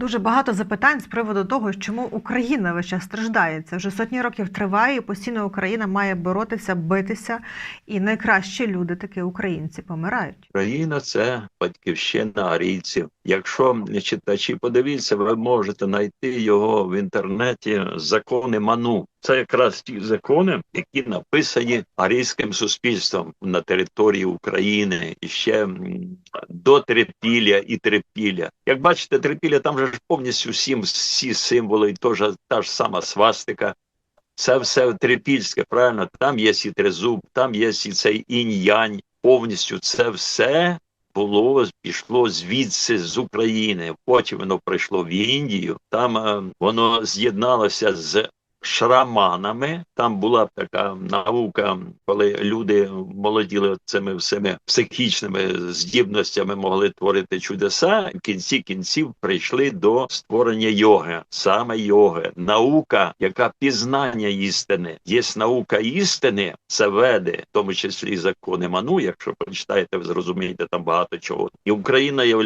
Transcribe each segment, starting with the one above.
Дуже багато запитань з приводу того, чому Україна весь час страждає. Це вже сотні років триває, і постійно Україна має боротися, битися. І найкращі люди, таки українці, помирають. Україна це батьківщина арійців. Якщо читачі подивіться, ви можете знайти його в інтернеті закони Ману. Це якраз ті закони, які написані арійським суспільством на території України і ще до трипілля і трипілля. Як бачите, трипілля там же повністю всім всі символи, і теж та ж сама свастика. Це все трипільське, правильно? Там є і тризуб, там є і цей інь-янь. Повністю це все було пішло звідси з України. Потім воно прийшло в Індію. Там е, воно з'єдналося з шраманами. Там була така наука, коли люди молоділи цими всіми психічними здібностями, могли творити чудеса. В кінці кінців прийшли до створення йоги, саме йоги, наука, яка пізнання істини. Є наука істини, це веди, в тому числі закони Ману. Якщо прочитаєте, ви зрозумієте там багато чого. І Україна є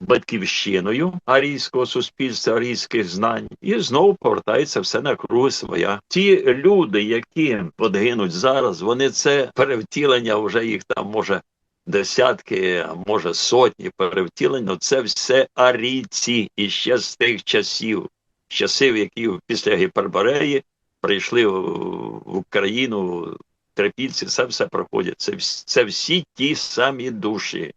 батьківщиною арійського суспільства, арійських знань, і знову повертається все на круги своя. Ті люди, які от гинуть зараз, вони це перевтілення вже їх там може. Десятки, а може сотні перевтілень, ну це все арійці і ще з тих часів, з часів, які після Гіпербореї прийшли в Україну, трипільці, це все проходять. Це, це всі ті самі душі.